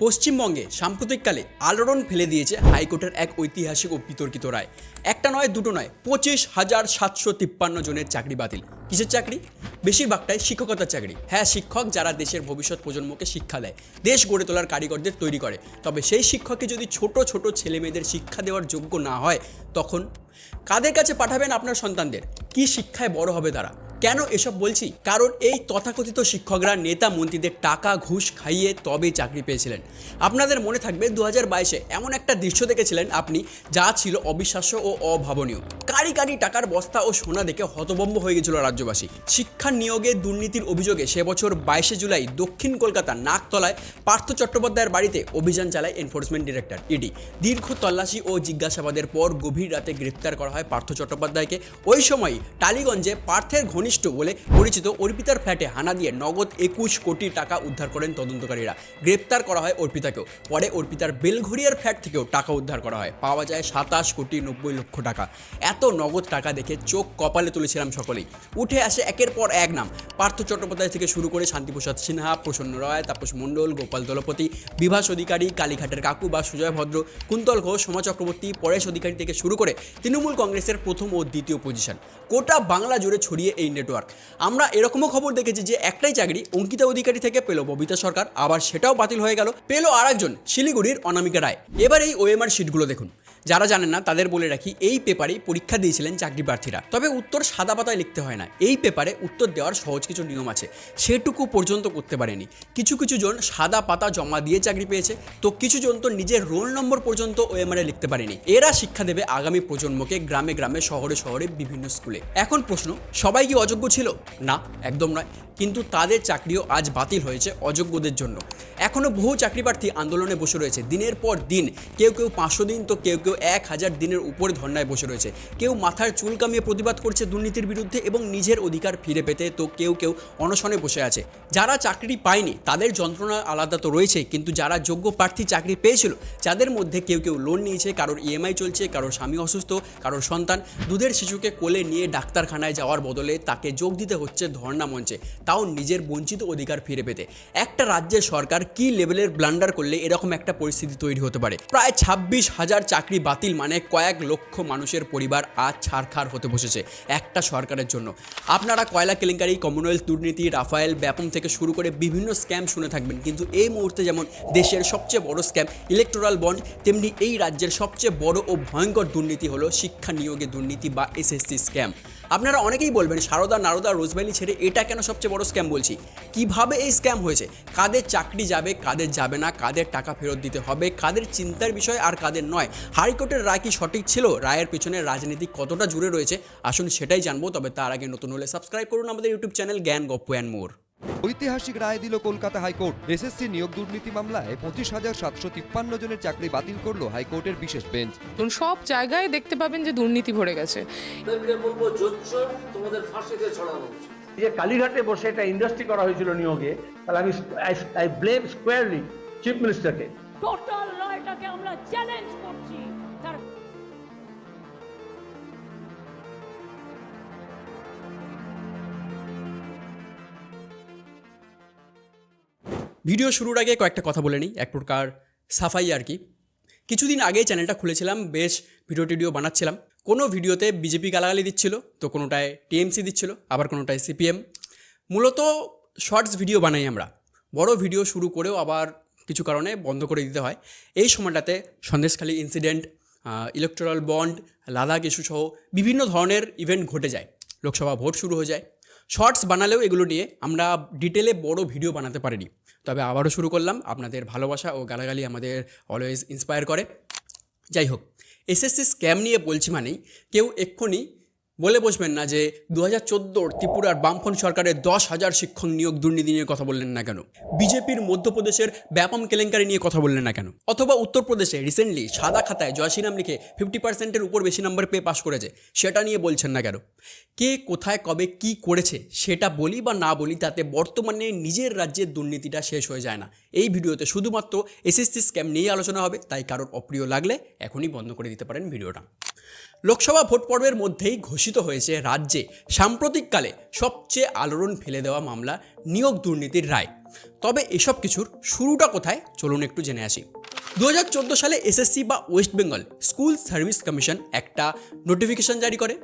পশ্চিমবঙ্গে সাম্প্রতিককালে আলোড়ন ফেলে দিয়েছে হাইকোর্টের এক ঐতিহাসিক ও বিতর্কিত রায়। একটা নয়, দুটো নয়, পঁচিশ হাজার সাতশো তিপ্পান্ন জনের চাকরি বাতিল। কিসের চাকরি? বেশিরভাগটাই শিক্ষকতার চাকরি। হ্যাঁ শিক্ষক যারা দেশের ভবিষ্যৎ প্রজন্মকে শিক্ষা দেয়, দেশ গড়ে তোলার কারিগরদের তৈরি করে। তবে সেই শিক্ষককে যদি ছোট ছোট ছেলে মেয়েদের শিক্ষা দেওয়ার যোগ্য না হয়, তখন কাদের কাছে পাঠাবেন আপনার সন্তানদের? কি শিক্ষায় বড় হবে তারা? কেন এসব বলছি? কারণ এই তথাকথিত শিক্ষকরা, নেতা, মন্ত্রীদের টাকা, ঘুষ খাইয়ে তবেই চাকরি পেয়েছিলেন। আপনাদের মনে থাকবে দু হাজার বাইশে এমন একটা দৃশ্য দেখেছিলেন আপনি, যা ছিল অবিশ্বাস্য ও অভাবনীয়। কারি কারি টাকার বস্তা ও সোনা দেখে হতবম্ব হয়ে গেছিল রাজ্যবাসী। শিক্ষা নিয়োগে দুর্নীতির অভিযোগে সে বছর বাইশে জুলাই দক্ষিণ কলকাতার নাকতলায় পার্থ চট্টোপাধ্যায়ের বাড়িতে অভিযান চালায় এনফোর্সমেন্ট ডিরেক্টর ইডি দীর্ঘ তল্লাশি ও জিজ্ঞাসাবাদের পর গভীর রাতে গ্রেপ্তার করা হয় পার্থ চট্টোপাধ্যায়কে। ওই সময় টালিগঞ্জে পার্থের ঘনিষ্ঠ বলে পরিচিত অর্পিতার ফ্ল্যাটে হানা দিয়ে নগদ একুশ কোটি টাকা উদ্ধার করেন তদন্তকারীরা। গ্রেপ্তার করা হয় অর্পিতাকেও। পরে অর্পিতার বেলঘড়িয়ার ফ্ল্যাট থেকেও টাকা উদ্ধার করা হয়। পাওয়া যায় সাতাশ কোটি নব্বই লক্ষ টাকা। এত নগদ টাকা দেখে চোখ কপালে তুলেছিলাম সকলেই। উঠে আসে একের পর এক নাম। পার্থ চট্টোপাধ্যায় থেকে শুরু করে শান্তিপ্রসাদ সিনহা, প্রসন্ন রায়, তাপস মণ্ডল, গোপাল দলপতি, বিভাস অধিকারী, কালীঘাটের কাকু বা সুজয় ভদ্র, কুন্তল ঘোষ, সোমা চক্রবর্তী, পরেশ অধিকারী থেকে শুরু করে তৃণমূল কংগ্রেসের প্রথম ও দ্বিতীয় পজিশন গোটা বাংলা জুড়ে ছড়িয়ে এই নেটওয়ার্ক আমরা এরকমও খবর দেখেছি যে একটাই চাকরি অঙ্কিতা অধিকারী থেকে পেল ববিতা সরকার, আবার সেটাও বাতিল হয়ে গেল, পেল আরেকজন, শিলিগুড়ির অনামিকা রায়। এবার এই ওএমআর শিটগুলো দেখুন। যারা জানেন না, তাদের বলে রাখি, এই পেপারেই পরীক্ষা দিয়েছিলেন চাকরি প্রার্থীরা। তবে উত্তর সাদা পাতায় লিখতে হয় না। এই পেপারে উত্তর দেওয়ার সহজ কিছু নিয়ম আছে। সেটুকু পর্যন্ত করতে পারেনি। কিছু কিছু জন সাদা পাতা জমা দিয়ে চাকরি পেয়েছে। তো কিছু জন তো নিজের রোল নম্বর পর্যন্ত ওএমআরে লিখতে পারেনি। এরা শিক্ষা দেবে আগামী প্রজন্মকে গ্রামে গ্রামে, শহরে শহরে বিভিন্ন স্কুলে। এখন প্রশ্ন, সবাই কি অযোগ্য ছিল? না, একদম নয়। কিন্তু তাদের চাকরিও আজ বাতিল হয়েছে অযোগ্যদের জন্য। এখনও বহু চাকরি প্রার্থী আন্দোলনে বসে রয়েছে। দিনের পর দিন, কেউ কেউ পাঁচশো দিন, তো কেউ কেউ এক হাজার দিনের উপরে ধর্নায় বসে রয়েছে। কেউ মাথার চুল কামিয়ে প্রতিবাদ করছে দুর্নীতির বিরুদ্ধে এবং নিজের অধিকার ফিরে পেতে তো কেউ কেউ অনশনে বসে আছে। যারা চাকরি পায়নি, তাদের যন্ত্রণা আলাদা তো রয়েছে, কিন্তু যারা যোগ্য প্রার্থী চাকরি পেয়েছিল, যাদের মধ্যে কেউ কেউ লোন নিয়েছে, কারোর ইএমআই চলছে, কারোর স্বামী অসুস্থ, কারোর সন্তান, দুধের শিশুকে কোলে নিয়ে ডাক্তারখানায় যাওয়ার বদলে তাকে যোগ দিতে হচ্ছে ধর্ণা মঞ্চে, তাও নিজের বঞ্চিত অধিকার ফিরে পেতে। একটা রাজ্যের সরকার কি লেভেলের ব্লান্ডার করলে এরকম একটা পরিস্থিতি তৈরি হতে পারে? প্রায় ছাব্বিশ হাজার চাকরি বাতিল মানে কয়েক লক্ষ মানুষের পরিবার আজ ছাড়খাড় হতে বসেছে একটা সরকারের জন্য। আপনারা কয়লা কেলেঙ্কারি কমনওয়েলথ দুর্নীতি, রাফায়েল ব্যাপম থেকে শুরু করে বিভিন্ন স্ক্যাম শুনে থাকবেন। কিন্তু এই মুহূর্তে যেমন দেশের সবচেয়ে বড় স্ক্যাম ইলেকট্রাল বন্ড তেমনি এই রাজ্যের সবচেয়ে বড় ও ভয়ঙ্কর দুর্নীতি হলো শিক্ষা নিয়োগে দুর্নীতি বা এসএসসি স্ক্যাম আপনারা অনেকেই বলবেন সারদা নারদা রোজভ্যালি ছেড়ে এটা কেন সবচেয়ে বড় স্ক্যাম বলছি? কীভাবে এই স্ক্যাম হয়েছে? কাদের চাকরি যাবে, কাদের যাবে না, কাদের টাকা ফেরত দিতে হবে, কাদের চিন্তার বিষয় আর কাদের নয়? হাইকোর্টের রায় কি সঠিক ছিল? রায়ের পিছনে রাজনীতি কতটা জুড়ে রয়েছে? আসুন সেটাই জানব, তবে তার আগে নতুন হলে সাবস্ক্রাইব করুন আমাদের ইউটিউব চ্যানেল জ্ঞান গপ্প অ্যান্ড মোর ঐতিহাসিক রায় দিল কলকাতা হাইকোর্ট। এসএসসি নিয়োগ দুর্নীতি মামলায় পঁচিশ হাজার সাতশো তিপ্পান্ন জনের চাকরি বাতিল করল হাইকোর্টের বিশেষ বেঞ্চ। সব জায়গায় দেখতে পাবেন যে দুর্নীতি ভরে গেছে। বলব তোমাদের ফাঁসিতে ছড়ানো যে কালীঘাটে বসে একটা ইন্ডাস্ট্রি করা হয়েছিল নিয়োগে তাহলে আমি আই ব্লেম স্কোয়ারলি চিফ মিনিস্টারকে টোটাল লয়টাকে আমরা চ্যালেঞ্জ করছি। তার ভিডিও শুরুর আগে কয়েকটা কথা বলে নিই, এক প্রকার সাফাই আর কি। কিছুদিন আগে চ্যানেলটা খুলেছিলাম, বেশ ভিডিও টিডিও বানাচ্ছিলাম। কোনো ভিডিওতে বিজেপি গালাগালি দিচ্ছিল, তো কোনোটায় টিএমসি দিচ্ছিল, আবার কোনোটায় সিপিএম। মূলত শর্টস ভিডিও বানাই আমরা। বড় ভিডিও শুরু করেও আবার কিছু কারণে বন্ধ করে দিতে হয়। এই সময়টাতে Sandeshkhali incident electoral bond Ladakh issue সহ বিভিন্ন ধরনের ইভেন্ট ঘটে যায়। লোকসভা ভোট শুরু হয়ে যায়। শর্টস বানালেও এগুলো নিয়ে আমরা ডিটেলে বড় ভিডিও বানাতে পারিনি। তবে আবারও শুরু করলাম। আপনাদের ভালোবাসা ও গালাগালি আমাদের অলওয়েজ ইন্সপায়ার করে। যাই হোক, এসএসসি স্ক্যাম নিয়ে বলছি মানেই কেউ এক্ষুনি বলে বসবেন না যে দু হাজার চোদ্দোর ত্রিপুরার বামফ্রন্ট সরকারের দশ হাজার শিক্ষক নিয়োগ দুর্নীতি নিয়ে কথা বললেন না কেন? বিজেপির মধ্যপ্রদেশের ব্যাপম কেলেঙ্কারি নিয়ে কথা বললেন না কেন? অথবা উত্তরপ্রদেশে রিসেন্টলি সাদা খাতায় জয়শ্রী নাম লিখে ফিফটি পার্সেন্টের উপর বেশি নাম্বার পেয়ে পাশ করেছে, সেটা নিয়ে বলছেন না কেন? কে কোথায় কবে কি করেছে সেটা বলি বা না বলি তাতে বর্তমানে নিজের রাজ্যের দুর্নীতিটা শেষ হয়ে যায় না। এই ভিডিওতে শুধুমাত্র এসএসসি স্ক্যাম নিয়েই আলোচনা হবে, তাই কারোর অপ্রিয় লাগলে এখনই বন্ধ করে দিতে পারেন ভিডিওটা। লোকসভা ভোট পর্বের মধ্যেই ঘোষিত হয়েছে রাজ্যে সাম্প্রতিককালে সবচেয়ে আলোড়ন ফেলে দেওয়া মামলা নিয়োগ দুর্নীতির রায়। তবে এসব কিছুর শুরুটা কোথায় চলুন একটু জেনে আসি। দু হাজার চোদ্দ সালে এসএসসি বা West Bengal school service commission একটা নোটিফিকেশন জারি করে।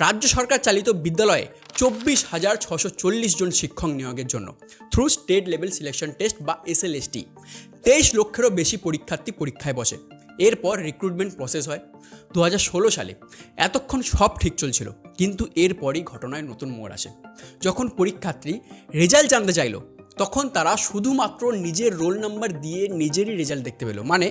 রাজ্য সরকার চালিত বিদ্যালয়ে চব্বিশ হাজার ছশো চল্লিশ জন শিক্ষক নিয়োগের জন্য through state level selection test বা এসএলএসটি তেইশ লক্ষেরও বেশি পরীক্ষার্থী পরীক্ষায় বসে। এরপর রিক্রুটমেন্ট প্রসেস হয়। দু হাজার ষোলো সালে এতক্ষণ সব ঠিক চলছিল, কিন্তু এরপরই ঘটনায় নতুন মোড় আসে। যখন পরীক্ষার্থী রেজাল্ট জানতে চাইলো, তখন তারা শুধুমাত্র নিজের রোল নাম্বার দিয়ে নিজেরই রেজাল্ট দেখতে পেল। মানে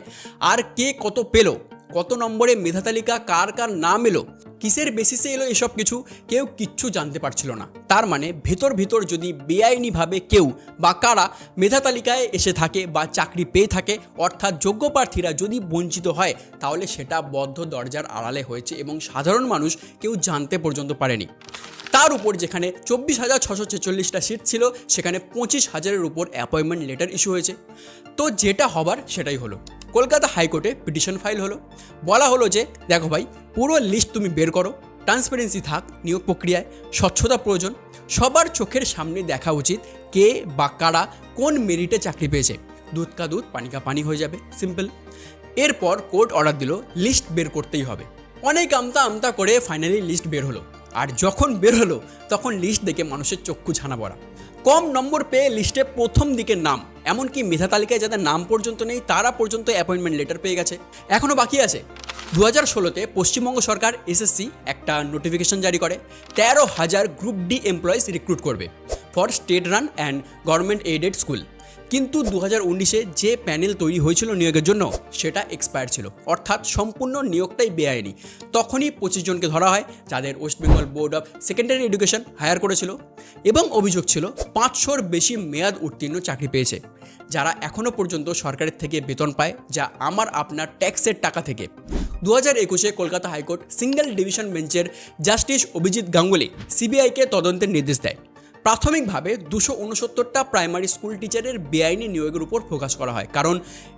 আর কে কত পেল, কত নম্বরে মেধা তালিকা কার কার নাম এলো কিসের বেসিসে এলো এসব কিছু কেউ কিচ্ছু জানতে পারছিল না। তার মানে ভেতর ভেতর যদি বেআইনিভাবে কেউ বা কারা মেধা তালিকায় এসে থাকে বা চাকরি পেয়ে থাকে, অর্থাৎ যোগ্য প্রার্থীরা যদি বঞ্চিত হয়, তাহলে সেটা বদ্ধ দরজার আড়ালে হয়েছে এবং সাধারণ মানুষ কেউ জানতে পর্যন্ত পারেনি। তার উপর যেখানে চব্বিশ হাজার ছশো ছেচল্লিশটা সিট ছিল, সেখানে পঁচিশ হাজারের উপর অ্যাপয়েন্টমেন্ট লেটার ইস্যু হয়েছে। তো যেটা হবার সেটাই হলো। কলকাতা হাইকোর্টে পিটিশন ফাইল হলো। বলা হলো যে, দেখো ভাই, পুরো লিস্ট তুমি বের করো, ট্রান্সপারেন্সি থাক, নিয়োগ প্রক্রিয়ায়, স্বচ্ছতা প্রয়োজন, সবার চোখের সামনে দেখা উচিত কে বা কারা কোন মেরিটে চাকরি পেয়েছে। দুধ কা দুধ, পানি কা পানি হয়ে যাবে সিম্পল এরপর কোর্ট অর্ডার দিল, লিস্ট বের করতেই হবে। অনেক আমতা আমতা করে ফাইনালি লিস্ট বের হলো। আর যখন বের হলো, তখন লিস্ট দেখে মানুষের চক্ষু ছানা পড়া কম নম্বর পেয়ে লিস্টে প্রথম দিকে নাম। এমনকি মেধা তালিকায় যাদের নাম পর্যন্ত নেই, তারা পর্যন্ত অ্যাপয়েন্টমেন্ট লেটার পেয়ে গেছে। এখনও বাকি আছে। দু হাজার ষোলোতে পশ্চিমবঙ্গ সরকার এসএসসি একটা নোটিফিকেশন জারি করে। তেরো হাজার গ্রুপ ডি এমপ্লয়িজ রিক্রুট করবে। For state run and government aided school কিন্তু দু হাজার যে প্যানেল তৈরি হয়েছিল নিয়োগের জন্য, সেটা এক্সপায়ার ছিল। অর্থাৎ সম্পূর্ণ নিয়োগটাই বেআইনি। তখনই পঁচিশ জনকে ধরা হয়, যাদের West Bengal board of secondary education hire করেছিল এবং অভিযোগ ছিল পাঁচশোর বেশি মেয়াদ উত্তীর্ণ চাকরি পেয়েছে, যারা এখনও পর্যন্ত সরকারের থেকে বেতন পায়, যা আমার আপনার ট্যাক্সের টাকা থেকে। দু হাজার একুশে Kolkata high court single division বেঞ্চের জাস্টিস অভিজিৎ গাঙ্গুলি সিবিআইকে তদন্তের নির্দেশ দেয়। প্রাথমিকভাবে দুশো উনসত্তরটা প্রাইমারি স্কুল টিচারের বেআইনি নিয়োগের উপর ফোকাস করা হয়, কারণ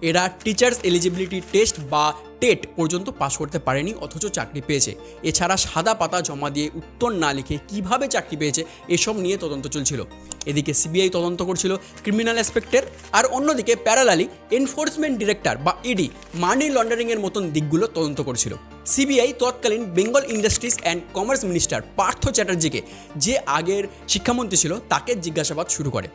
এরা টিচার্স এলিজিবিলিটি টেস্ট বা টেট পর্যন্ত পাশ করতে পারেনি, অথচ চাকরি পেয়েছে। এছাড়া সাদা পাতা জমা দিয়ে উত্তর না লিখে কীভাবে চাকরি পেয়েছে, এসব নিয়ে তদন্ত চলছিল। এদিকে সিবিআই তদন্ত করছিল ক্রিমিনাল অ্যাসপেক্টের আর অন্যদিকে প্যারালালি এনফোর্সমেন্ট ডিরেক্টর বা ইডি মানি লন্ডারিংয়ের মতন দিকগুলো তদন্ত করছিল। সিবিআই তৎকালীন Bengal industries and commerce minister Partha চ্যাটার্জিকে যে আগের শিক্ষামন্ত্রী ছিল তাকে জিজ্ঞাসাবাদ শুরু করে।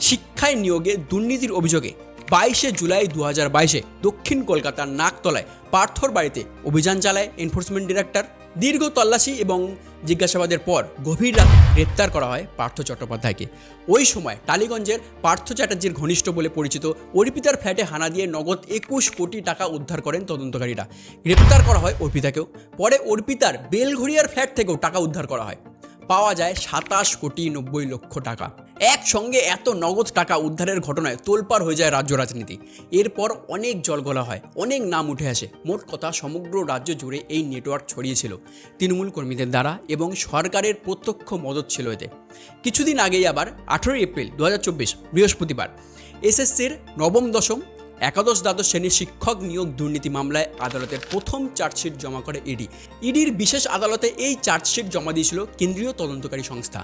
শিক্ষায় নিয়োগে দুর্নীতির অভিযোগে বাইশে জুলাই দু হাজার বাইশে দক্ষিণ কলকাতার নাকতলায় পার্থর বাড়িতে অভিযান চালায় এনফোর্সমেন্ট ডিরেক্টর দীর্ঘ তল্লাশি এবং জিজ্ঞাসাবাদের পর গভীর রাতে গ্রেপ্তার করা হয় পার্থ চট্টোপাধ্যায়কে। ওই সময় টালিগঞ্জের পার্থ চ্যাটার্জির ঘনিষ্ঠ বলে পরিচিত অর্পিতার ফ্ল্যাটে হানা দিয়ে নগদ একুশ কোটি টাকা উদ্ধার করেন তদন্তকারীরা। গ্রেপ্তার করা হয় অর্পিতাকেও, পরে অর্পিতার বেলঘড়িয়ার ফ্ল্যাট থেকেও টাকা উদ্ধার করা হয়। পাওয়া যায় সাতাশ কোটি নব্বই লক্ষ টাকা। একসঙ্গে এত নগদ টাকা উদ্ধারের ঘটনায় তোলপাড় হয়ে যায় রাজ্য রাজনীতি। এরপর অনেক জলগলা হয়, অনেক নাম উঠে আসে। মোট কথা, সমগ্র রাজ্য জুড়ে এই নেটওয়ার্ক ছড়িয়েছিল। তৃণমূল কর্মীদের দ্বারা এবং সরকারের প্রত্যক্ষ মদত ছিল এতে। কিছুদিন আগেই আবার আঠেরোই এপ্রিল দু হাজার চব্বিশ, বৃহস্পতিবার, এসএসসির নবম দশম একাদশ দ্বাদশ শ্রেণির শিক্ষক নিয়োগ দুর্নীতি মামলায় আদালতের প্রথম চার্জশিট জমা করে ইডি। ইডির বিশেষ আদালতে এই চার্জশিট জমা দিয়েছিল কেন্দ্রীয় তদন্তকারী সংস্থা।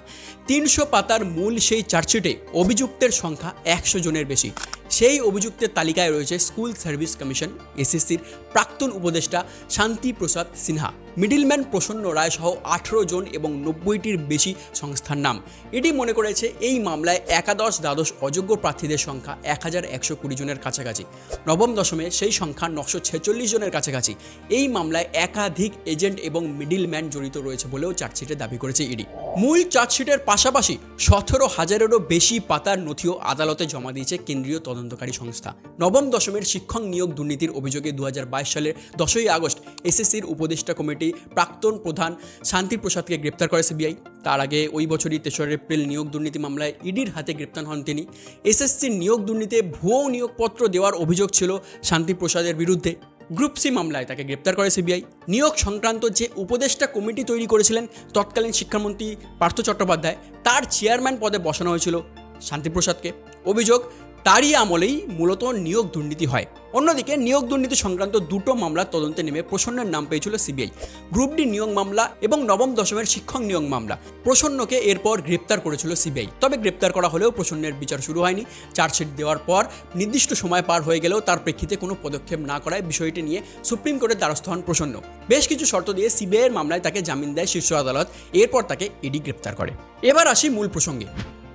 তিনশো পাতার মূল সেই চার্জশিটে অভিযুক্তের সংখ্যা একশো জনের বেশি। সেই অভিযুক্তের তালিকায় রয়েছে স্কুল সার্ভিস কমিশন, এসএসসির প্রাক্তন উপদেষ্টা শান্তিপ্রসাদ সিনহা। মিডিলম্যান প্রসন্ন রায় সহ আঠেরো জন এবং নব্বইটির বেশি সংস্থার নাম। এটি মনে করেছে এই মামলায় একাদশ দ্বাদশ অযোগ্য প্রার্থীদের সংখ্যা এক হাজার একশো কুড়ি জনের কাছাকাছি। নবম দশমে সেই সংখ্যা নশো ছেচল্লিশ জনের কাছাকাছি। এই মামলায় একাধিক এজেন্ট এবং মিডিলম্যান জড়িত রয়েছে বলেও চার্জশিটে দাবি করেছে ইডি। মূল চার্জশিটের পাশাপাশি সতেরো হাজারেরও বেশি পাতার নথিও আদালতে জমা দিয়েছে কেন্দ্রীয় তদন্তকারী সংস্থা। নবম দশমের শিক্ষক নিয়োগ দুর্নীতির অভিযোগে দু হাজার বাইশ সালের দশই আগস্ট এসএসসির উপদেষ্টা কমিটি প্রাক্তন প্রধান শান্তি প্রসাদকে গ্রেপ্তার করে সিবিআই। তার আগে ওই বছরই তেসরা এপ্রিল নিয়োগ দুর্নীতি মামলায় ইডির হাতে গ্রেপ্তার হন তিনি। এসএসসির নিয়োগ দুর্নীতিতে ভুয়ো নিয়োগপত্র দেওয়ার অভিযোগ ছিল শান্তি প্রসাদের বিরুদ্ধে। গ্রুপ সি মামলায় তাকে গ্রেপ্তার করে সিবিআই। নিয়োগ সংক্রান্ত যে উপদেষ্টা কমিটি তৈরি করেছিলেন তৎকালীন শিক্ষামন্ত্রী পার্থ চট্টোপাধ্যায়, তার চেয়ারম্যান পদে বসানো হয়েছিল শান্তিপ্রসাদকে। অভিযোগ তারই আমলেই মূলত নিয়োগ দুর্নীতি হয়। অন্যদিকে নিয়োগ দুর্নীতি সংক্রান্ত দুটো মামলা তদন্তে নেমে প্রসন্নের নাম পেয়েছিল সিবিআই। গ্রুপ ডি নিয়োগ মামলা এবং নবম দশমের শিক্ষক নিয়োগ মামলা। প্রসন্নকে এরপর গ্রেপ্তার করেছিল সিবিআই। তবে গ্রেপ্তার করা হলেও প্রসন্নের বিচার শুরু হয়নি। চার্জশিট দেওয়ার পর নির্দিষ্ট সময় পার হয়ে গেলেও তার প্রেক্ষিতে কোনো পদক্ষেপ না করায় বিষয়টি নিয়ে সুপ্রিম কোর্টের দ্বারস্থ হন প্রসন্ন। বেশ কিছু শর্ত দিয়ে সিবিআইয়ের মামলায় তাকে জামিন দেয় শীর্ষ আদালত। এরপর তাকে ইডি গ্রেপ্তার করে। এবার আসি মূল প্রসঙ্গে।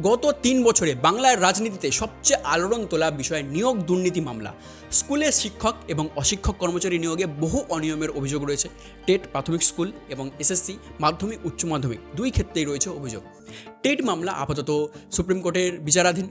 গত তিন বছরে বাংলার রাজনীতিতে সবচেয়ে আলোড়ন তোলা বিষয় নিয়োগ দুর্নীতি মামলা। স্কুলে শিক্ষক এবং অশিক্ষক কর্মচারী নিয়োগে বহু অনিয়মের অভিযোগ রয়েছে। টেট প্রাথমিক স্কুল এবং এসএসসি, মাধ্যমিক, উচ্চ মাধ্যমিক দুই ক্ষেত্রেই রয়েছে অভিযোগ। টেট মামলা আপাতত সুপ্রিম কোর্টের বিচারাধীন।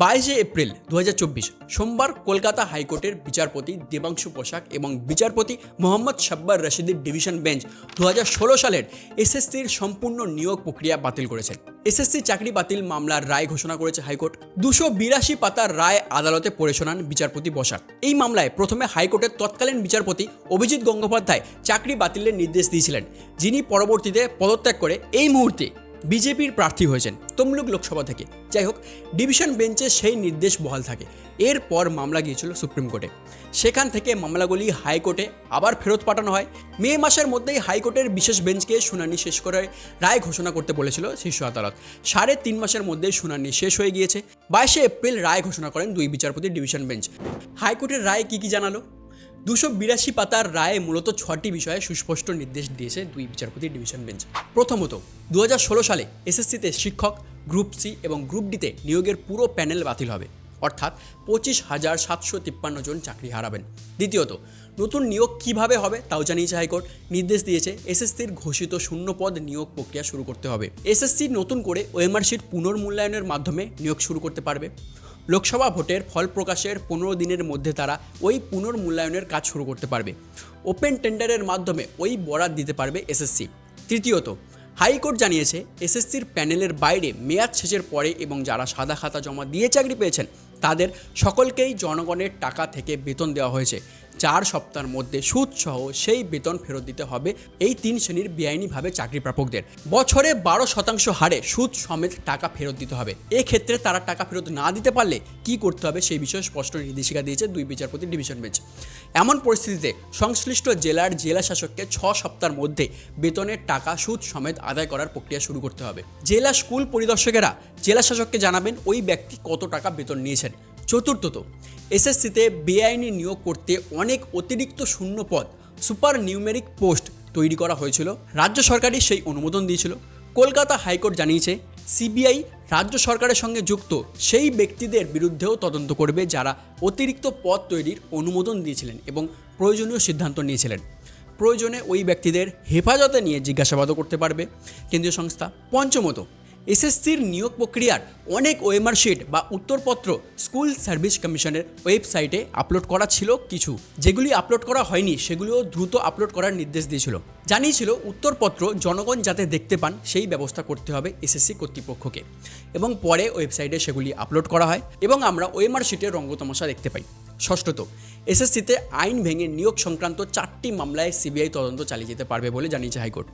বাইশে এপ্রিল দুহাজার চব্বিশ সোমবার কলকাতা হাইকোর্টের বিচারপতি দেবাংশু পোশাক এবং বিচারপতি মোহাম্মদ সাব্বার রশিদের ডিভিশন বেঞ্চ দুহাজার ষোলো সালের এসএসসির সম্পূর্ণ নিয়োগ প্রক্রিয়া বাতিল করেছেন এসএসসি চাকরি বাতিল মামলার রায় ঘোষণা করেছে হাইকোর্ট। দুশো বিরাশি পাতার রায় আদালতে পড়ে শোনান বিচারপতি বসাক এই মামলায় প্রথমে হাইকোর্টের তৎকালীন বিচারপতি অভিজিৎ গঙ্গোপাধ্যায় চাকরি বাতিলের নির্দেশ দিয়েছিলেন, যিনি পরবর্তীতে পদত্যাগ করে এই মুহূর্তে বিজেপির প্রার্থী হয়েছেন তমলুক লোকসভা থেকে। যাই হোক, ডিভিশন বেঞ্চে সেই নির্দেশ বহাল থাকে। এরপর মামলা গিয়েছিল সুপ্রিম কোর্টে। সেখান থেকে মামলাগুলি হাইকোর্টে আবার ফেরত পাঠানো হয়। মে মাসের মধ্যেই হাইকোর্টের বিশেষ বেঞ্চকে শুনানি শেষ করে রায় ঘোষণা করতে বলেছিল শীর্ষ আদালত। সাড়ে তিন মাসের মধ্যে শুনানি শেষ হয়ে গিয়েছে। বাইশে এপ্রিল রায় ঘোষণা করেন দুই বিচারপতির ডিভিশন বেঞ্চ। হাইকোর্টের রায় কী কী জানালো? দুশো বিরাশি পাতার রায়ে মূলত ছটি বিষয়ে সুস্পষ্ট নির্দেশ দিয়েছে দুই বিচারপতি ডিভিশন বেঞ্চ। প্রথমত দু হাজার ষোলো সালে এসএসসিতে শিক্ষক, গ্রুপ সি এবং গ্রুপ ডিতে নিয়োগের পুরো প্যানেল বাতিল হবে। অর্থাৎ পঁচিশ হাজার সাতশো তিপ্পান্ন জন চাকরি হারাবেন। দ্বিতীয়ত, নতুন নিয়োগ কীভাবে হবে তাও জানিয়েছে হাইকোর্ট। নির্দেশ দিয়েছে এসএসসির ঘোষিত শূন্যপদ নিয়োগ প্রক্রিয়া শুরু করতে হবে। এসএসসি নতুন করে ওএমআর শিট পুনর্মূল্যায়নের মাধ্যমে নিয়োগ শুরু করতে পারবে। লোকসভা ভোটের ফল প্রকাশের পনেরো দিনের মধ্যে তারা ওই পুনর্মূল্যায়নের কাজ শুরু করতে পারবে। ওপেন টেন্ডারের মাধ্যমে ওই বরাদ দিতে পারবে এসএসসি। তৃতীয়ত, হাইকোর্ট জানিয়েছে এসএসসির প্যানেলের বাইরে মেয়াদ শেষের পরে এবং যারা সাদা খাতা জমা দিয়ে চাকরি পেয়েছেন, তাদের সকলকেই জনগণের টাকা থেকে বেতন দেওয়া হয়েছে। চার সপ্তাহের মধ্যে সুদ সহ সেই বেতন ফেরত দিতে হবে এই তিন শ্রেণির বেআইনিভাবে চাকরি প্রাপকদের বছরে বারো শতাংশ হারে সুদ সমেত টাকা ফেরত দিতে হবে। এক্ষেত্রে তারা টাকা ফেরত না দিতে পারলে কি করতে হবে সেই বিষয়ে স্পষ্ট নির্দেশিকা দিয়েছে দুই বিচারপতি ডিভিশন বেঞ্চ। এমন পরিস্থিতিতে সংশ্লিষ্ট জেলার জেলা শাসককে ছ সপ্তাহের মধ্যে বেতনের টাকা সুদ সমেত আদায় করার প্রক্রিয়া শুরু করতে হবে। জেলা স্কুল পরিদর্শকেরা জেলা শাসককে জানাবেন ওই ব্যক্তি কত টাকা বেতন নিয়েছেন। চতুর্থত, এসএসসিতে বেআইনি নিয়োগ করতে অনেক অতিরিক্ত শূন্য পদ সুপার নিউমেরিক পোস্ট তৈরি করা হয়েছিল। রাজ্য সরকারই সেই অনুমোদন দিয়েছিল। কলকাতা হাইকোর্ট জানিয়েছে, সিবিআই রাজ্য সরকারের সঙ্গে যুক্ত সেই ব্যক্তিদের বিরুদ্ধেও তদন্ত করবে যারা অতিরিক্ত পদ তৈরির অনুমোদন দিয়েছিলেন এবং প্রয়োজনীয় সিদ্ধান্ত নিয়েছিলেন। প্রয়োজনে ওই ব্যক্তিদের হেফাজতে নিয়ে জিজ্ঞাসাবাদও করতে পারবে। কেন্দ্রীয় সংস্থা পঞ্চমত এসএসসির নিয়োগ প্রক্রিয়ার অনেক ওএমআর শিট বা উত্তরপত্র স্কুল সার্ভিস কমিশনের ওয়েবসাইটে আপলোড করা ছিল কিছু। যেগুলি আপলোড করা হয়নি, সেগুলিও দ্রুত আপলোড করার নির্দেশ দিয়েছিল। জানিয়েছিল, উত্তরপত্র জনগণ যাতে দেখতে পান, সেই ব্যবস্থা করতে হবে এসএসসি কর্তৃপক্ষকে। এবং পরে ওয়েবসাইটে সেগুলি আপলোড করা হয় এবং আমরা ওএমআর শিটের রঙ্গতামশা দেখতে পাই। ষষ্ঠত। এসএসসিতে আইন ভেঙে নিয়োগ সংক্রান্ত চারটি মামলায় সিবিআই তদন্ত চালিয়ে যেতে পারবে বলে জানিয়েছে হাইকোর্ট।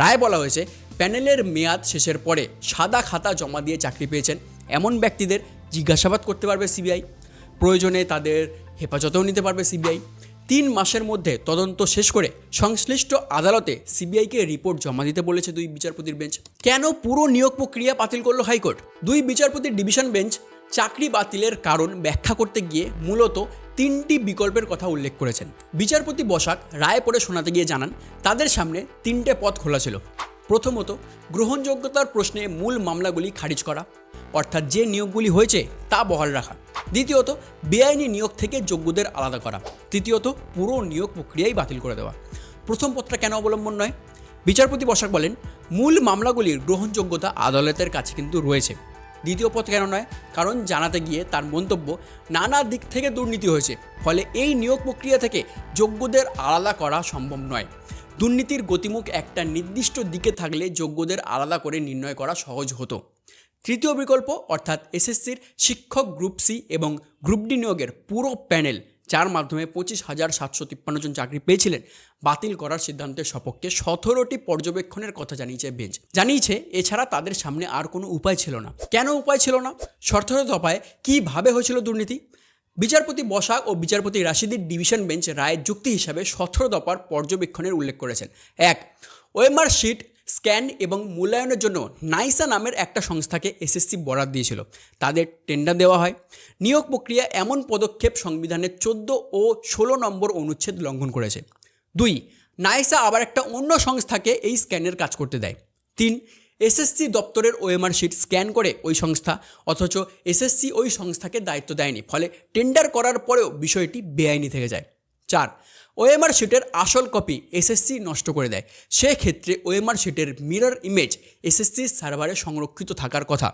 রায় বলা হয়েছে, প্যানেলের মেয়াদ শেষের পরে সাদা খাতা জমা দিয়ে চাকরি পেয়েছেন এমন ব্যক্তিদের জিজ্ঞাসাবাদ করতে পারবে সিবিআই। প্রয়োজনে তাদের হেফাজতেও নিতে পারবে সিবিআই। তিন মাসের মধ্যে তদন্ত শেষ করে সংশ্লিষ্ট আদালতে সিবিআইকে রিপোর্ট জমা দিতে বলেছে দুই বিচারপতির বেঞ্চ। কেন পুরো নিয়োগ প্রক্রিয়া বাতিল করল হাইকোর্ট? দুই বিচারপতির ডিভিশন বেঞ্চ চাকরি বাতিলের কারণ ব্যাখ্যা করতে গিয়ে মূলত তিনটি বিকল্পের কথা উল্লেখ করেছেন। বিচারপতি বসাক রায় পড়ে শোনাতে গিয়ে জানান, তাদের সামনে তিনটে পথ খোলা ছিল। প্রথমত, গ্রহণযোগ্যতার প্রশ্নে মূল মামলাগুলি খারিজ করা, অর্থাৎ যে নিয়োগগুলি হয়েছে তা বহাল রাখা। দ্বিতীয়ত, বেআইনি নিয়োগ থেকে যোগ্যদের আলাদা করা। তৃতীয়ত, পুরো নিয়োগ প্রক্রিয়াই বাতিল করে দেওয়া। প্রথম পথটা কেন অবলম্বন নয়? বিচারপতি বসাক বলেন, মূল মামলাগুলির গ্রহণযোগ্যতা আদালতের কাছে কিন্তু রয়েছে। দ্বিতীয় পথ কেন নয়? কারণ জানাতে গিয়ে তার মন্তব্য নানা দিক থেকে দুর্নীতি হয়েছে। ফলে এই নিয়োগ প্রক্রিয়া থেকে যোগ্যদের আলাদা করা সম্ভব নয়। দুর্নীতির গতিমুখ একটা নির্দিষ্ট দিকে থাকলে যোগ্যদের আলাদা করে নির্ণয় করা সহজ হতো। তৃতীয় বিকল্প, অর্থাৎ এসএসসির শিক্ষক গ্রুপ সি এবং গ্রুপ ডি নিয়োগের পুরো প্যানেল যার মাধ্যমে পঁচিশ হাজার সাতশো তিপ্পান্ন জন চাকরি পেয়েছিলেন, বাতিল করার সিদ্ধান্তের সপক্ষে সতেরোটি পর্যবেক্ষণের কথা জানিয়েছে বেঞ্চ। জানিয়েছে, এছাড়া তাদের সামনে আর কোনো উপায় ছিল না। কেন উপায় ছিল না? সতেরো দফায় কীভাবে হয়েছিল দুর্নীতি? বিচারপতি বসাক ও বিচারপতি রাশিদির ডিভিশন বেঞ্চ রায়ের যুক্তি হিসাবে সতেরো দফার পর্যবেক্ষণের উল্লেখ করেছেন। এক, ওএমআর শিট স্ক্যান এবং মূল্যায়নের জন্য নাইসা নামের একটা সংস্থাকে এসএসসি বরাদ দিয়েছিল। তাদের টেন্ডার দেওয়া হয়। নিয়োগ প্রক্রিয়া এমন পদক্ষেপ সংবিধানের চোদ্দ ও ষোলো নম্বর অনুচ্ছেদ লঙ্ঘন করেছে। দুই, নাইসা আবার একটা অন্য সংস্থাকে এই স্ক্যানের কাজ করতে দেয়। তিন এসএসসি দপ্তরের ওএমআর শিট স্ক্যান করে ওই সংস্থা, অথচ এসএসসি ওই সংস্থাকে দায়িত্ব দেয়নি, ফলে টেন্ডার করার পরেও বিষয়টি বেআইনি থেকে যায়। চার। ওএমআর শিটের আসল কপি এসএসসি নষ্ট করে দেয়। সেক্ষেত্রে ওএমআর শিটের মিরর ইমেজ এসএসসি সার্ভারে সংরক্ষিত থাকার কথা।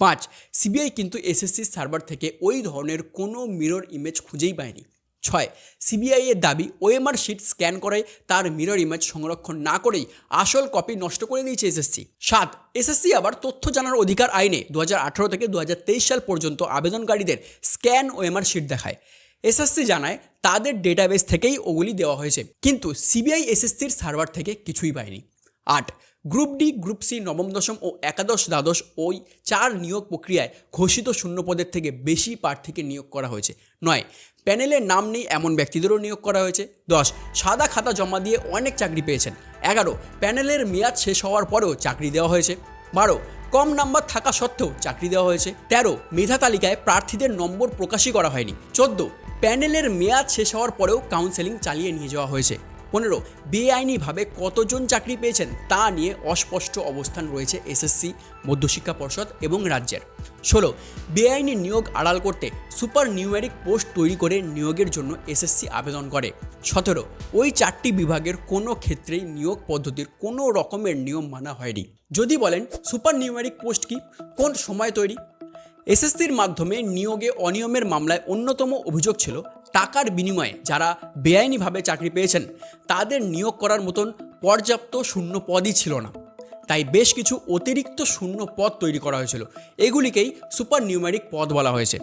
পাঁচ সিবিআই কিন্তু এসএসসি সার্ভার থেকে ওই ধরনের কোনো মিরর ইমেজ খুঁজেই পায়নি। ছয় সিবিআই এর দাবি ওএমআর শিট স্ক্যান করে তার মিরর ইমেজ সংরক্ষণ না করেই আসল কপি নষ্ট করে দিয়েছে এসএসসি সাত এসএসসি আবার তথ্য জানার অধিকার আইনে দু হাজার আঠেরো থেকে দু হাজার তেইশ সাল পর্যন্ত আবেদনকারীদের স্ক্যান ওএমআর শিট দেখায়। এসএসসি জানায় তাদের ডেটাবেস থেকেই ওগুলি দেওয়া হয়েছে। কিন্তু সিবিআই এসএসসির সার্ভার থেকে কিছুই পায়নি। আট গ্রুপ ডি গ্রুপ সি নবম, দশম ও একাদশ, দ্বাদশ ওই চার নিয়োগ প্রক্রিয়ায় ঘোষিত শূন্যপদের থেকে বেশি প্রার্থীকে নিয়োগ করা হয়েছে। নয় প্যানেলের নাম নেই এমন ব্যক্তিদেরও নিয়োগ করা হয়েছে। দশ, সাদা খাতা জমা দিয়ে অনেক চাকরি পেয়েছেন। এগারো প্যানেলের মেয়াদ শেষ হওয়ার পরেও চাকরি দেওয়া হয়েছে। বারো, কম নাম্বার থাকা সত্ত্বেও চাকরি দেওয়া হয়েছে। তেরো, মেধা তালিকায় প্রার্থীদের নম্বর প্রকাশই করা হয়নি। চোদ্দ প্যানেলের মেয়াদ শেষ হওয়ার পরেও কাউন্সেলিং চালিয়ে নিয়ে যাওয়া হয়েছে। পনেরো, বেআইনিভাবে কতজন চাকরি পেয়েছেন তা নিয়ে অস্পষ্ট অবস্থান রয়েছে এসএসসি, মধ্যশিক্ষা পর্ষদ এবং রাজ্যের। ষোলো, বেআইনি নিয়োগ আড়াল করতে সুপার নিউমেরিক পোস্ট তৈরি করে নিয়োগের জন্য এসএসসি আবেদন করে। সতেরো, ওই চারটি বিভাগের কোনো ক্ষেত্রেই নিয়োগ পদ্ধতির কোনো রকমের নিয়ম মানা হয়নি। যদি বলেন, সুপার নিউমেরিক পোস্ট কি? কোন সময় তৈরি? এসএসসির মাধ্যমে নিয়োগে অনিয়মের মামলায় অন্যতম অভিযোগ ছিল টাকার বিনিময়ে যারা বেআইনিভাবে চাকরি পেয়েছেন, তাদের নিয়োগ করার মতন পর্যাপ্ত শূন্য পদই ছিল না। তাই বেশ কিছু অতিরিক্ত শূন্য পদ তৈরি করা হয়েছিল। এগুলিকেই সুপার নিউমেরিক পদ বলা হয়েছে।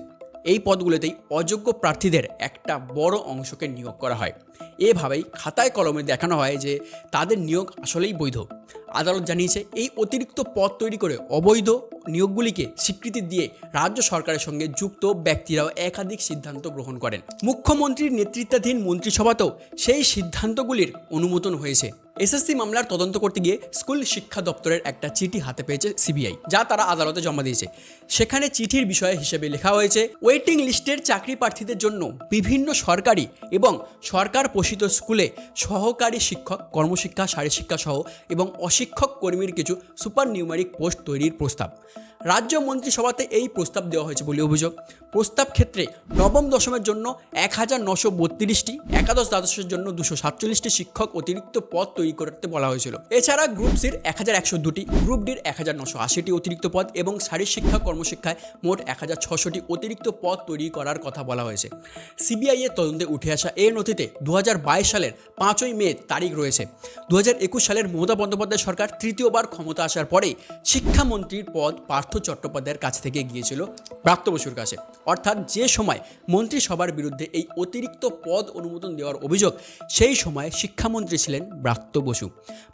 এই পদগুলোতেই অযোগ্য প্রার্থীদের একটা বড় অংশকে নিয়োগ করা হয়। এভাবেই খাতায় কলমে দেখানো হয় যে তাদের নিয়োগ আসলেই বৈধ। আদালত জানিয়েছে, এই অতিরিক্ত পদ তৈরি করে অবৈধ নিয়োগগুলিকে স্বীকৃতি দিয়ে রাজ্য সরকারের সঙ্গে যুক্ত ব্যক্তিরাও একাধিক সিদ্ধান্ত গ্রহণ করেন। মুখ্যমন্ত্রীর নেতৃত্বাধীন মন্ত্রিসভাতেও সেই সিদ্ধান্তগুলির অনুমোদন হয়েছে। এসএসসি মামলার তদন্ত করতে গিয়ে স্কুল শিক্ষা দপ্তরের একটা চিঠি হাতে পেয়েছে সিবিআই, যা তারা আদালতে জমা দিয়েছে। সেখানে চিঠির বিষয়ে হিসেবে লেখা হয়েছে, ওয়েটিং লিস্টের চাকরি প্রার্থীদের জন্য বিভিন্ন সরকারি এবং সরকার পোষিত স্কুলে সহকারী শিক্ষক, কর্মশিক্ষা শারীরশিক্ষা সহ এবং অশিক্ষক কর্মীর কিছু সুপার নিউমারিক পোস্ট তৈরির প্রস্তাব। রাজ্য মন্ত্রিসভাতে এই প্রস্তাব দেওয়া হয়েছে বলে অভিযোগ। প্রস্তাব ক্ষেত্রে নবম দশমের জন্য এক হাজার নশো বত্রিশটি, একাদশ দ্বাদশের জন্য দুশো সাতচল্লিশটি শিক্ষক অতিরিক্ত পদ তৈরি করতে বলা হয়েছিল। এছাড়া গ্রুপ সির এক হাজার একশো দুটি, গ্রুপ ডির এক হাজার নশো আশিটি অতিরিক্ত পদ এবং শারীর শিক্ষা কর্মশিক্ষায় মোট এক হাজার ছশোটি অতিরিক্ত পদ তৈরি করার কথা বলা হয়েছে। সিবিআই এর তদন্তে উঠে আসা এই নথিতে দু হাজার বাইশ সালের পাঁচই মে তারিখ রয়েছে। দু হাজার একুশ সালের মমতা বন্দ্যোপাধ্যায় সরকার তৃতীয়বার ক্ষমতা আসার পরে শিক্ষামন্ত্রীর পদ পার্থ চট্টোপাধ্যায়ের কাছ থেকে গিয়েছিল প্রাপ্ত বসুর কাছে। অর্থাৎ যে সময় মন্ত্রিসভার বিরুদ্ধে এই অতিরিক্ত পদ অনুমোদন দেওয়ার অভিযোগ, সেই সময় শিক্ষামন্ত্রী ছিলেন ব্রাত্য বসু।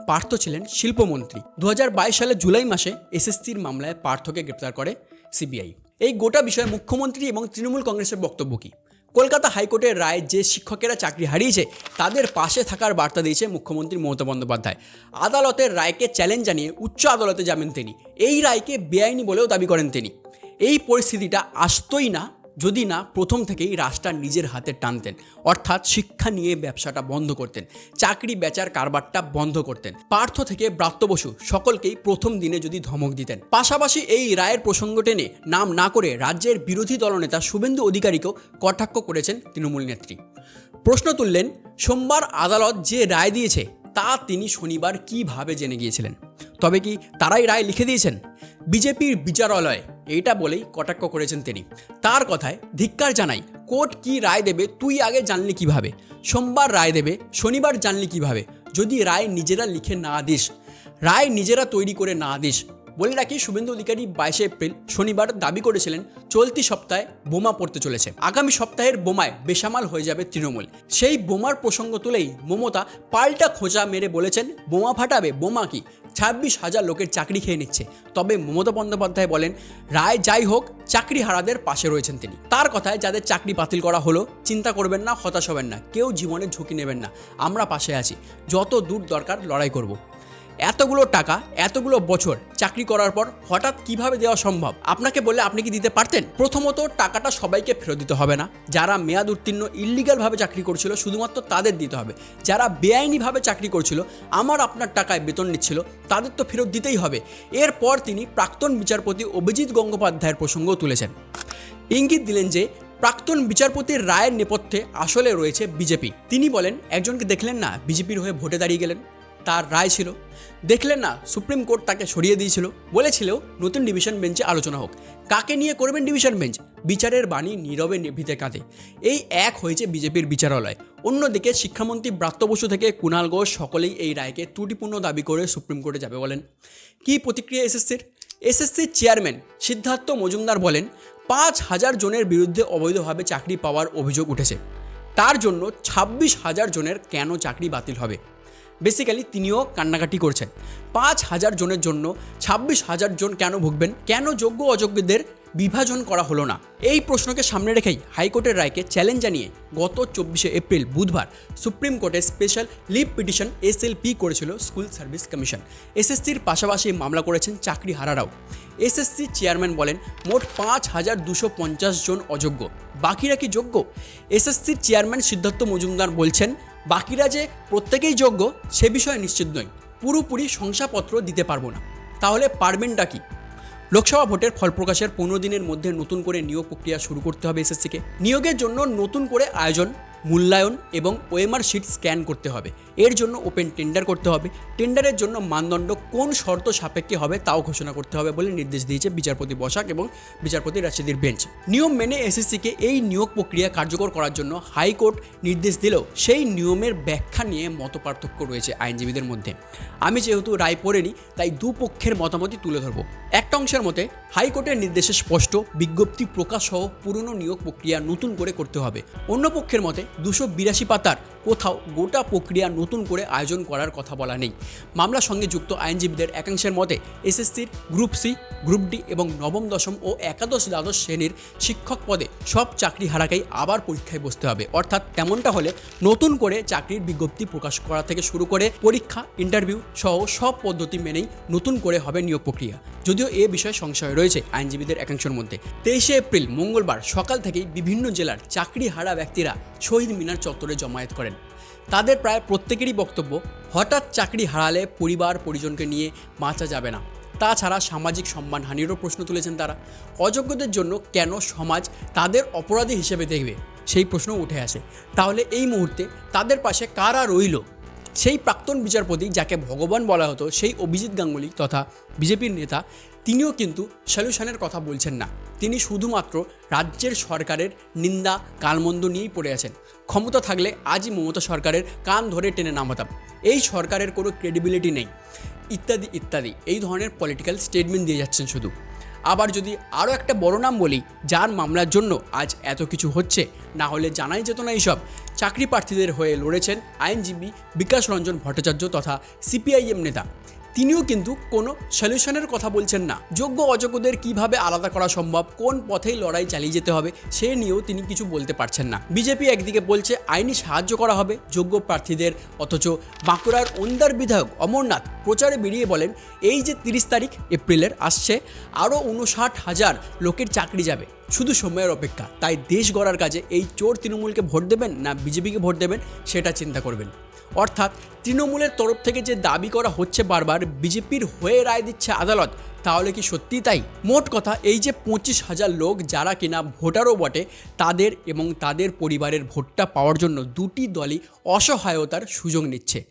পার্থ ছিলেন শিল্পমন্ত্রী। দুহাজার বাইশ সালে জুলাই মাসে এসএসসির মামলায় পার্থকে গ্রেপ্তার করে সিবিআই। এই গোটা বিষয়ে মুখ্যমন্ত্রী এবং তৃণমূল কংগ্রেসের বক্তব্য কী? কলকাতা হাইকোর্টের রায় যে শিক্ষকেরা চাকরি হারিয়েছে, তাদের পাশে থাকার বার্তা দিয়েছে মুখ্যমন্ত্রী মমতা বন্দ্যোপাধ্যায়। আদালতের রায়কে চ্যালেঞ্জ জানিয়ে উচ্চ আদালতে যাবেন তিনি। এই রায়কে বেআইনি বলেও দাবি করেন তিনি। এই পরিস্থিতিটা আসতই না যদি না, প্রথম থেকেই রাজটা নিজের হাতে টানতেন। অর্থাৎ শিক্ষা নিয়ে ব্যবসাটা বন্ধ করতেন। চাকরি, বেচার কারবারটা বন্ধ করতেন। পার্থ থেকে ব্রাত্য বসু সকলকেই প্রথম দিনে যদি ধমক দিতেন। পাশাপাশি এই রায়ের প্রসঙ্গ টেনে নাম না করে রাজ্যের বিরোধী দলনেতা শুভেন্দু অধিকারীকেও কটাক্ষ করেছেন তৃণমূল নেত্রী। প্রশ্ন তুললেন, সোমবার আদালত যে রায় দিয়েছে, তা তিনি শনিবার কীভাবে জেনে গিয়েছিলেন? তবে কি তারাই রায় লিখে দিয়েছেন? বিজেপির বিচারালয় এইটা বলেই কটাক্ষ করেছেন তিনি। তার কথায় ধিক্কার জানাই, কোর্ট কি রায় দেবে, তুই আগে জানলি কীভাবে? সোমবার রায় দেবে, শনিবার জানলি কীভাবে? যদি রায় নিজেরা লিখে না দিস, রায় নিজেরা তৈরি করে না দিস বলে রাখি, শুভেন্দু অধিকারী বাইশে এপ্রিল শনিবার দাবি করেছিলেন, চলতি সপ্তাহে বোমা পড়তে চলেছে। আগামী সপ্তাহের বোমায় বেসামাল হয়ে যাবে তৃণমূল। সেই বোমার প্রসঙ্গ তুলেই মমতা পাল্টা খোঁজা মেরে বলেছেন, বোমা ফাটাবে, বোমা কি? ছাব্বিশ হাজার লোকের চাকরি খেয়ে নিচ্ছে। তবে মমতা বন্দ্যোপাধ্যায় বলেন, রায় যাই হোক চাকরি হারাদের পাশে রয়েছেন তিনি। তার কথায় যাদের চাকরি বাতিল করা হলো, চিন্তা করবেন না, হতাশ হবেন না, কেউ জীবনে ঝুঁকি নেবেন না। আমরা পাশে আছি। যত দূর দরকার লড়াই করব। এতগুলো টাকা, এতগুলো বছর চাকরি করার পর হঠাৎ কীভাবে দেওয়া সম্ভব? আপনাকে বললে আপনি কি দিতে পারতেন? প্রথমত টাকাটা সবাইকে ফেরত দিতে হবে না। যারা মেয়াদ উত্তীর্ণ ইলিগালভাবে চাকরি করছিল, শুধুমাত্র তাদের দিতে হবে। যারা বেআইনিভাবে চাকরি করছিল, আমার আপনার টাকায় বেতন নিচ্ছিল, তাদের তো ফেরত দিতেই হবে। এরপর তিনি প্রাক্তন বিচারপতি অভিজিৎ গঙ্গোপাধ্যায়ের প্রসঙ্গ তুলেছেন। ইঙ্গিত দিলেন যে, প্রাক্তন বিচারপতির রায়ের নেপথ্যে আসলে রয়েছে বিজেপি। তিনি বলেন, একজনকে দেখলেন না, বিজেপির হয়ে ভোটে দাঁড়িয়ে গেলেন। তার রায় ছিল। দেখলেন না, সুপ্রিম কোর্ট তাকে সরিয়ে দিয়েছিল। বলেছিল, নতুন ডিভিশন বেঞ্চে আলোচনা হোক। কাকে নিয়ে করবেন ডিভিশন বেঞ্চ? বিচারের বাণী নীরবে নিভিতে কাঁধে। এই এক হয়েছে বিজেপির বিচারালয়। অন্যদিকে শিক্ষামন্ত্রী ব্রাত্য বসু থেকে কুণাল ঘোষ সকলেই এই রায়কে ত্রুটিপূর্ণ দাবি করে সুপ্রিম কোর্টে যাবে বলেন। কী প্রতিক্রিয়া এসএসসির? এসএসসির চেয়ারম্যান সিদ্ধার্থ মজুমদার বলেন, পাঁচ হাজার জনের বিরুদ্ধে অবৈধভাবে চাকরি পাওয়ার অভিযোগ উঠেছে। তার জন্য ছাব্বিশ হাজার জনের কেন চাকরি বাতিল হবে? বেসিক্যালি তিনিও কান্নাকাটি করছেন। পাঁচ হাজার জনের জন্য ছাব্বিশ হাজার জন কেন ভুগবেন? কেন যোগ্য অযোগ্যদের বিভাজন করা হলো না? এই প্রশ্নকে সামনে রেখেই হাইকোর্টের রায়কে চ্যালেঞ্জ জানিয়ে গত চব্বিশে এপ্রিল বুধবার সুপ্রিম কোর্টে স্পেশাল লিভ পিটিশন এসএলপি করেছিল স্কুল সার্ভিস কমিশন এসএসসির পাশাপাশি মামলা করেছেন চাকরি হারারাও। এসএসসি চেয়ারম্যান বলেন, মোট পাঁচ হাজার দুশো পঞ্চাশ জন অযোগ্য। বাকিরা কি যোগ্য? এসএসসির চেয়ারম্যান সিদ্ধার্থ মজুমদার বলছেন বাকিরা যে প্রত্যেকেই যোগ্য, সে বিষয়ে নিশ্চিত নই। পুরোপুরি শংসাপত্র দিতে পারব না। তাহলে পারবেনটা কি? লোকসভা ভোটের ফল প্রকাশের পনেরো দিনের মধ্যে নতুন করে নিয়োগ প্রক্রিয়া শুরু করতে হবে এসএসসিকে। নিয়োগের জন্য নতুন করে আয়োজন, মূল্যায়ন এবং ওএমআর শিট স্ক্যান করতে হবে। এর জন্য ওপেন টেন্ডার করতে হবে। টেন্ডারের জন্য মানদণ্ড কোন শর্ত সাপেক্ষে হবে তাও ঘোষণা করতে হবে বলে নির্দেশ দিয়েছে বিচারপতি বসাক এবং বিচারপতি রাশিদির বেঞ্চ। নিয়ম মেনে এসএসসিকে এই নিয়োগ প্রক্রিয়া কার্যকর করার জন্য হাইকোর্ট নির্দেশ দিলেও সেই নিয়মের ব্যাখ্যা নিয়ে মতপার্থক্য রয়েছে আইনজীবীদের মধ্যে। আমি যেহেতু রায় পড়েনি, তাই দুপক্ষের মতামতই তুলে ধরবো। একটা অংশের মতে, হাইকোর্টের নির্দেশে স্পষ্ট বিজ্ঞপ্তি প্রকাশ সহ পুরনো নিয়োগ প্রক্রিয়া নতুন করে করতে হবে। অন্য পক্ষের মতে, দুশো বিরাশি পাতার কোথাও গোটা প্রক্রিয়া নতুন করে আয়োজন করার কথা বলা নেই। মামলার সঙ্গে যুক্ত আইনজীবীদের একাংশের মতে, এসএসসির গ্রুপ সি, গ্রুপ ডি এবং নবম, দশম ও একাদশ দ্বাদশ শ্রেণির শিক্ষক পদে সব চাকরি হারাকেই আবার পরীক্ষায় বসতে হবে। অর্থাৎ তেমনটা হলে নতুন করে চাকরির বিজ্ঞপ্তি প্রকাশ করা থেকে শুরু করে পরীক্ষা, ইন্টারভিউ সহ সব পদ্ধতি মেনেই নতুন করে হবে নিয়োগ প্রক্রিয়া। যদিও এ বিষয়ে সংশয় রয়েছে আইনজীবীদের একাংশের মধ্যে। তেইশে এপ্রিল, মঙ্গলবার সকাল থেকেই বিভিন্ন জেলার চাকরি হারা ব্যক্তিরা শহীদ মিনার চত্বরে জমায়েত করেন। তাদের প্রায় প্রত্যেকেরই বক্তব্য, হঠাৎ চাকরি হারালে পরিবার পরিজনকে নিয়ে বাঁচা যাবে না। তাছাড়া সামাজিক সম্মানহানিরও প্রশ্ন তুলেছেন তারা। অযোগ্যদের জন্য কেন সমাজ তাদের অপরাধী হিসেবে দেখবে? সেই প্রশ্ন উঠে আসে। তাহলে এই মুহূর্তে তাদের পাশে কারা রইল? সেই প্রাক্তন বিচারপতি যাকে ভগবান বলা হতো, সেই অভিজিৎ গাঙ্গুলি তথা বিজেপির নেতা, তিনিও কিন্তু সলিউশনের কথা বলছেন না। তিনি শুধুমাত্র রাজ্যের সরকারের নিন্দা, কালমন্দ নিয়েই পড়ে আছেন। ক্ষমতা থাকলে আজই মমতা সরকারের কান ধরে টেনে নামাতাম। এই সরকারের কোনো ক্রেডিবিলিটি নেই। ইত্যাদি ইত্যাদি। এই ধরনের পলিটিক্যাল স্টেটমেন্ট দিয়ে যাচ্ছেন শুধু। আবার যদি আরও একটা বড় নাম বলি, যার মামলার জন্য আজ এত কিছু হচ্ছে, না হলে জানাই যেত না এইসব। চাকরি প্রার্থীদের হয়ে লড়েছেন আইনজীবী বিকাশ রঞ্জন ভট্টাচার্য তথা সিপিআইএম নেতা। তিনিও কিন্তু কোনো সলিউশনের কথা বলছেন না। যোগ্য অযোগ্যদের কীভাবে আলাদা করা সম্ভব, কোন পথেই লড়াই চালিয়ে যেতে হবে, সে নিয়েও তিনি কিছু বলতে পারছেন না। বিজেপি একদিকে বলছে আইনি সাহায্য করা হবে, যোগ্য প্রার্থীদের, অথচ বাঁকুড়ার ওন্দার বিধায়ক অমরনাথ প্রচারে বেরিয়ে বলেন, এই যে তিরিশ তারিখ, এপ্রিলের আসছে, আরও উনষাট হাজার লোকের চাকরি যাবে। শুধু সময়ের অপেক্ষা, তাই দেশ গড়ার কাজে এই চোর তৃণমূলকে ভোট দেবেন না বিজেপিকে ভোট দেবেন, সেটা চিন্তা করবেন। অর্থাৎ তৃণমূলের তরফ থেকে যে দাবি করা হচ্ছে বারবার, বিজেপির হয়ে রায় দিচ্ছে আদালত, তাহলে কি সত্যি তাই? মোট কথা, এই যে পঁচিশ হাজার লোক যারা কিনা ভোটারও বটে, তাদের এবং তাদের পরিবারের ভোটটা পাওয়ার জন্য দুটি দলই অসহায়তার সুযোগ নিচ্ছে।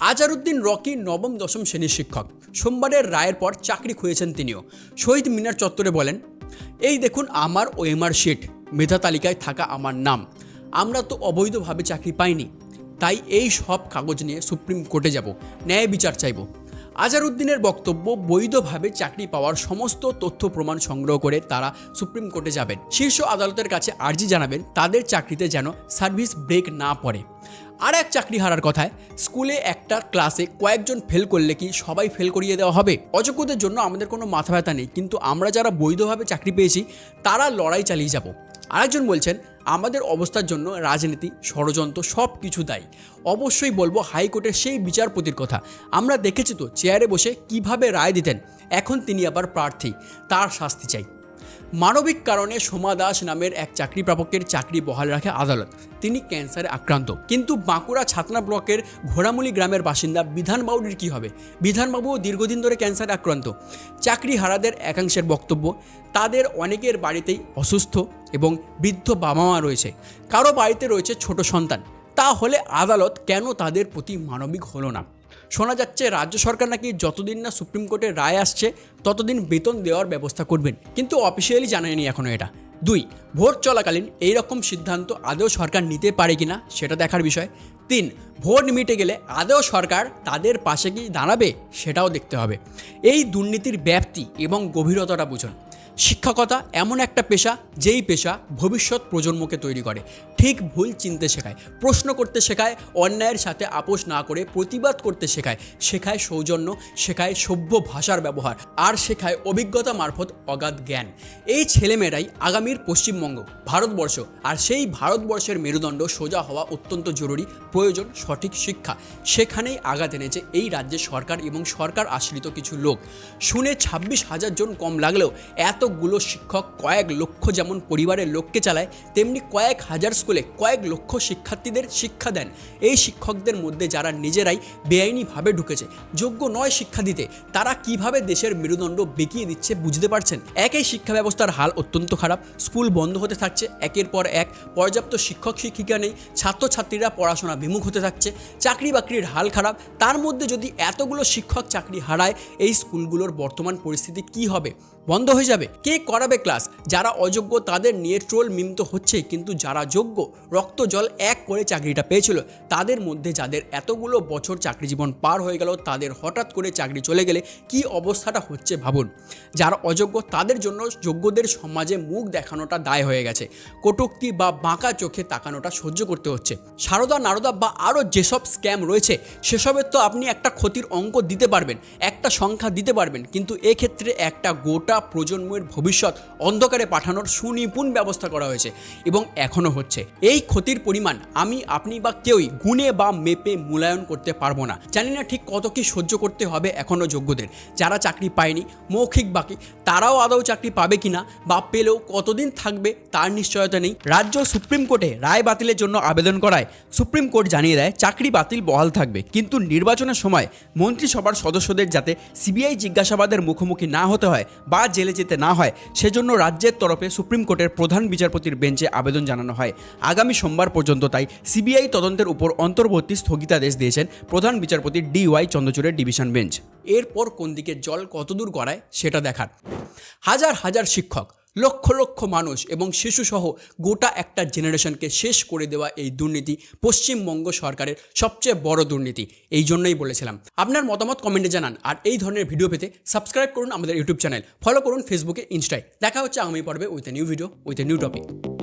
আজারুদ্দিন রকি নবম দশম শ্রেণির শিক্ষক। সোমবারের রায়ের পর চাকরি খুঁজেছেন তিনিও। শহীদ মিনার চত্বরে বলেন, এই দেখুন, আমার ওএমআর শিট। মেধা তালিকায় থাকা আমার নাম। আমরা তো অবৈধভাবে চাকরি পাইনি। তাই এই সব কাগজ নিয়ে সুপ্রিম কোর্টে যাব, ন্যায় বিচার চাইব। আজারউদ্দিনের বক্তব্য বৈধভাবে চাকরি পাওয়ার সমস্ত তথ্য প্রমাণ সংগ্রহ করে তারা সুপ্রিম কোর্টে যাবেন। শীর্ষ আদালতের কাছে আর্জি জানাবেন, তাদের চাকরিতে যেন সার্ভিস ব্রেক না পড়ে। আর এক চাকরি হারার কথায়, স্কুলে একটা ক্লাসে কয়েকজন ফেল করলে কি সবাই ফেল করিয়ে দেওয়া হবে? অযোগ্যদের জন্য আমাদের কোনো মাথা ব্যথা নেই, কিন্তু আমরা যারা বৈধভাবে চাকরি পেয়েছি, তারা লড়াই চালিয়ে যাব। আরেকজন বলছেন আমাদের অবস্থার জন্য রাজনীতি, ষড়যন্ত্র সব কিছু দায়ী। অবশ্যই বলব হাইকোর্টের সেই বিচারপতির কথা। আমরা দেখেছি তো, চেয়ারে বসে কীভাবে রায় দিতেন। এখন তিনি আবার প্রার্থী। তার শাস্তি চাই। মানবিক কারণে সোমা দাস নামের এক চাকরি প্রাপকের চাকরি বহাল রাখে আদালত। তিনি ক্যান্সারে আক্রান্ত। কিন্তু বাঁকুড়া ছাতনা ব্লকের ঘোড়ামুলি গ্রামের বাসিন্দা বিধান বাউরির কী হবে? বিধানবাবুও দীর্ঘদিন ধরে ক্যান্সারে আক্রান্ত। চাকরি হারাদের একাংশের বক্তব্য, তাদের অনেকের বাড়িতেই অসুস্থ এবং বৃদ্ধ বাবা মা রয়েছে। কারও বাড়িতে রয়েছে ছোট সন্তান। তাহলে আদালত কেন তাদের প্রতি মানবিক হলো না? শোনা যাচ্ছে রাজ্য সরকার নাকি যতদিন না সুপ্রিম কোর্টের রায় আসছে, ততদিন বেতন দেওয়ার ব্যবস্থা করবেন। কিন্তু অফিসিয়ালি জানায়নি এখনও এটা। দুই, ভোট চলাকালীন এই রকম সিদ্ধান্ত আদৌ সরকার নিতে পারে কি না সেটা দেখার বিষয়। তিন, ভোট মিটে গেলে আদৌ সরকার তাদের পাশে কি দাঁড়াবে, সেটাও দেখতে হবে। এই দুর্নীতির ব্যাপ্তি এবং গভীরতাটা বুঝুন। শিক্ষকতা এমন একটা পেশা, যেই পেশা ভবিষ্যৎ প্রজন্মকে তৈরি করে। ঠিক ভুল চিনতে শেখায়, প্রশ্ন করতে শেখায়, অন্যায়ের সাথে আপোষ না করে প্রতিবাদ করতে শেখায়। শেখায় সৌজন্য, শেখায় সভ্য ভাষার ব্যবহার, আর শেখায় অভিজ্ঞতা মারফত অগাধ জ্ঞান। এই ছেলেমেয়েরাই আগামীর পশ্চিমবঙ্গ, ভারতবর্ষ, আর সেই ভারতবর্ষের মেরুদণ্ড সোজা হওয়া অত্যন্ত জরুরি, প্রয়োজন সঠিক শিক্ষা। সেখানেই আঘাত এনেছে এই রাজ্যের সরকার এবং সরকার আশ্রিত কিছু লোক। শুনে ছাব্বিশ হাজার জন কম লাগলেও এতগুলো শিক্ষক কয়েক লক্ষ যেমন পরিবারের লোককে চালায়, তেমনি কয়েক হাজার স্কুলে কয়েক লক্ষ শিক্ষার্থীদের শিক্ষা দেন। এই শিক্ষকদের মধ্যে যারা নিজেরাই বেআইনিভাবে ঢুকেছে, যোগ্য নয় শিক্ষা দিতে তারা কীভাবে দেশের মেরুদণ্ড বেঁকিয়ে দিচ্ছে বুঝতে পারছেন? একই শিক্ষা ব্যবস্থার হাল অত্যন্ত খারাপ, স্কুল বন্ধ হতে থাকছে, একের পর এক পর্যাপ্ত শিক্ষক শিক্ষিকা নেই, ছাত্রছাত্রীরা পড়াশোনা বিমুখ হতে থাকছে চাকরি বাকরির হাল খারাপ। তার মধ্যে যদি এতগুলো শিক্ষক চাকরি হারায়, এই স্কুলগুলোর বর্তমান পরিস্থিতি কি হবে? বন্ধ হয়ে যাবে। কে করাবে ক্লাস? যারা অযোগ্য তাদের নিয়ে ট্রোল মিম তো হচ্ছে, কিন্তু যারা যোগ্য রক্ত জল এক করে চাকরিটা পেয়েছিল। তাদের মধ্যে যাদের এতগুলো বছর চাকরি জীবন পার হয়ে গেল, তাদের হঠাৎ করে চাকরি চলে গেলে কি অবস্থাটা হচ্ছে ভাবুন। যারা অযোগ্য তাদের জন্য যোগ্যদের সমাজে মুখ দেখানোটা দায় হয়ে গেছে। কটুক্তি বা বাঁকা চোখে তাকানোটা সহ্য করতে হচ্ছে। সারদা নারদা বা আরও যেসব স্ক্যাম রয়েছে, সেসবের তো আপনি একটা ক্ষতির অঙ্ক দিতে পারবেন, একটা সংখ্যা দিতে পারবেন। কিন্তু এক্ষেত্রে একটা গোটা প্রজন্মের ভবিষ্যৎ অন্ধকারে পাঠানোর সুনিপুণ ব্যবস্থা করা হয়েছে এবং এখনও হচ্ছে। এই ক্ষতির পরিমাণ আমি, আপনি বা কেউই গুণে বা মেপে মূল্যায়ন করতে পারব না। জানি না ঠিক কত কি সহ্য করতে হবে এখনও যোগ্যদের। যারা চাকরি পায়নি, মৌখিক বাকি, তারাও আদৌ চাকরি পাবে কিনা বা পেলেও কতদিন থাকবে তার নিশ্চয়তা নেই। রাজ্য সুপ্রিম কোর্টে রায় বাতিলের জন্য আবেদন করায় সুপ্রিম কোর্ট জানিয়ে দেয়, চাকরি বাতিল বহাল থাকবে। কিন্তু নির্বাচনের সময় মন্ত্রিসভার সদস্যদের যাতে সিবিআই জিজ্ঞাসাবাদের মুখোমুখি না হতে হয় বা জেলে যেতে না হয়, সেজন্য রাজ্যের তরফে সুপ্রিম কোর্টের প্রধান বিচারপতির বেঞ্চে আবেদন জানানো হয়। আগামী সোমবার পর্যন্ত তাই সিবিআই তদন্তের উপর অন্তর্বর্তী স্থগিতাদেশ দিয়েছেন প্রধান বিচারপতি ডি ওয়াই চন্দ্রচূড়ের ডিভিশন বেঞ্চ। এরপর কোন দিকে জল কতদূর গড়ায় সেটা দেখার। হাজার হাজার শিক্ষক, লক্ষ লক্ষ মানুষ এবং শিশুসহ গোটা একটা জেনারেশনকে শেষ করে দেওয়া এই দুর্নীতি পশ্চিমবঙ্গ সরকারের সবচেয়ে বড় দুর্নীতি, এই জন্যই বলেছিলাম। আপনার মতামত কমেন্টে জানান আর এই ধরনের ভিডিও পেতে সাবস্ক্রাইব করুন আমাদের ইউটিউব চ্যানেল। ফলো করুন ফেসবুকে, ইনস্টায়। দেখা হচ্ছে আগামী পর্বে with a new video with a new topic